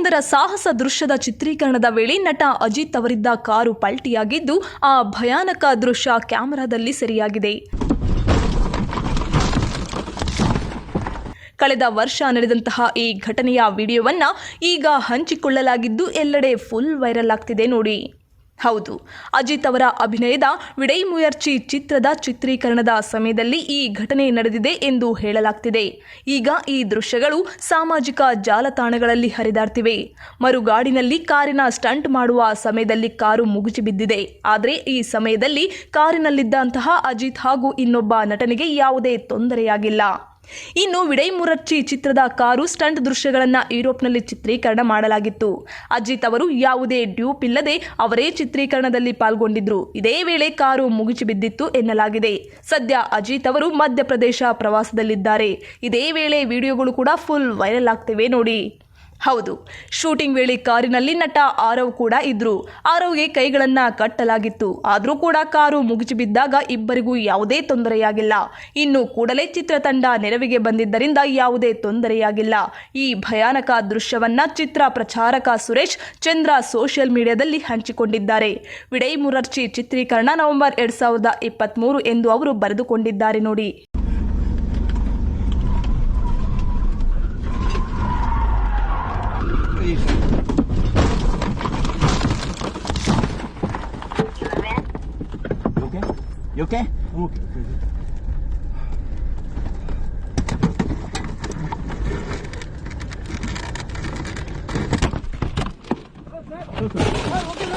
ಸಿನಿಮಾವೊಂದರ ಸಾಹಸ ದೃಶ್ಯದ ಚಿತ್ರೀಕರಣದ ವೇಳೆ ನಟ ಅಜಿತ್ ಅವರಿದ್ದ ಕಾರು ಪಲ್ಟಿಯಾಗಿದ್ದು, ಆ ಭಯಾನಕ ದೃಶ್ಯ ಕ್ಯಾಮೆರಾದಲ್ಲಿ ಸೆರೆಯಾಗಿದೆ. ಕಳೆದ ವರ್ಷ ನಡೆದಂತಹ ಈ ಘಟನೆಯ ವಿಡಿಯೋವನ್ನ ಈಗ ಹಂಚಿಕೊಳ್ಳಲಾಗಿದ್ದು, ಎಲ್ಲೆಡೆ ಫುಲ್ ವೈರಲ್ ಆಗ್ತಿದೆ ನೋಡಿ. ಹೌದು. ಅಜಿತ್ ಅವರ ಅಭಿನಯದ ವಿಡೈ ಮುಯರ್ಚಿ ಚಿತ್ರದ ಚಿತ್ರೀಕರಣದ ಸಮಯದಲ್ಲಿ ಈ ಘಟನೆ ನಡೆದಿದೆ ಎಂದು ಹೇಳಲಾಗ್ತಿದೆ. ಈಗ ಈ ದೃಶ್ಯಗಳು ಸಾಮಾಜಿಕ ಜಾಲತಾಣಗಳಲ್ಲಿ ಹರಿದಾಡ್ತಿವೆ. ಮರುಗಾಡಿನಲ್ಲಿ ಕಾರಿನ ಸ್ಟಂಟ್ ಮಾಡುವ ಸಮಯದಲ್ಲಿ ಕಾರು ಮುಗುಚಿ ಬಿದ್ದಿದೆ ಆದರೆ ಈ ಸಮಯದಲ್ಲಿ ಕಾರಿನಲ್ಲಿದ್ದಂತಹ ಅಜಿತ್ ಹಾಗೂ ಇನ್ನೊಬ್ಬ ನಟನಿಗೆ ಯಾವುದೇ ತೊಂದರೆಯಾಗಿಲ್ಲ. ಇನ್ನು ವಿಡೈ ಮುರರ್ಚಿ ಚಿತ್ರದ ಕಾರು ಸ್ಟಂಟ್ ದೃಶ್ಯಗಳನ್ನು ಯುರೋಪ್ನಲ್ಲಿ ಚಿತ್ರೀಕರಣ ಮಾಡಲಾಗಿತ್ತು. ಅಜಿತ್ ಅವರು ಯಾವುದೇ ಡ್ಯೂಪ್ ಇಲ್ಲದೆ ಅವರೇ ಚಿತ್ರೀಕರಣದಲ್ಲಿ ಪಾಲ್ಗೊಂಡಿದ್ರು. ಇದೇ ವೇಳೆ ಕಾರು ಮುಗಿಚಿ ಬಿದ್ದಿತ್ತು ಎನ್ನಲಾಗಿದೆ. ಸದ್ಯ ಅಜಿತ್ ಅವರು ಮಧ್ಯಪ್ರದೇಶ ಪ್ರವಾಸದಲ್ಲಿದ್ದಾರೆ. ಇದೇ ವೇಳೆ ವಿಡಿಯೋಗಳು ಕೂಡ ಫುಲ್ ವೈರಲ್ ಆಗ್ತಿವೆ ನೋಡಿ. ಹೌದು. ಶೂಟಿಂಗ್ ವೇಳೆ ಕಾರಿನಲ್ಲಿ ನಟ ಆರವ್ ಕೂಡ ಇದ್ರು. ಆರವ್ಗೆ ಕೈಗಳನ್ನ ಕಟ್ಟಲಾಗಿತ್ತು. ಆದರೂ ಕೂಡ ಕಾರು ಮುಗಿಚಿ ಬಿದ್ದಾಗ ಇಬ್ಬರಿಗೂ ಯಾವುದೇ ತೊಂದರೆಯಾಗಿಲ್ಲ. ಇನ್ನು ಕೂಡಲೇ ಚಿತ್ರತಂಡ ನೆರವಿಗೆ ಬಂದಿದ್ದರಿಂದ ಯಾವುದೇ ತೊಂದರೆಯಾಗಿಲ್ಲ. ಈ ಭಯಾನಕ ದೃಶ್ಯವನ್ನ ಚಿತ್ರ ಪ್ರಚಾರಕ ಸುರೇಶ್ ಚಂದ್ರ ಸೋಷಿಯಲ್ ಮೀಡಿಯಾದಲ್ಲಿ ಹಂಚಿಕೊಂಡಿದ್ದಾರೆ. ವಿಡೈ ಮುರರ್ಚಿ ಚಿತ್ರೀಕರಣ ನವೆಂಬರ್ ಎರಡ್ ಸಾವಿರದ ಇಪ್ಪತ್ತ್ಮೂರು ಎಂದು ಅವರು ಬರೆದುಕೊಂಡಿದ್ದಾರೆ ನೋಡಿ. You okay? I'm okay. okay. okay.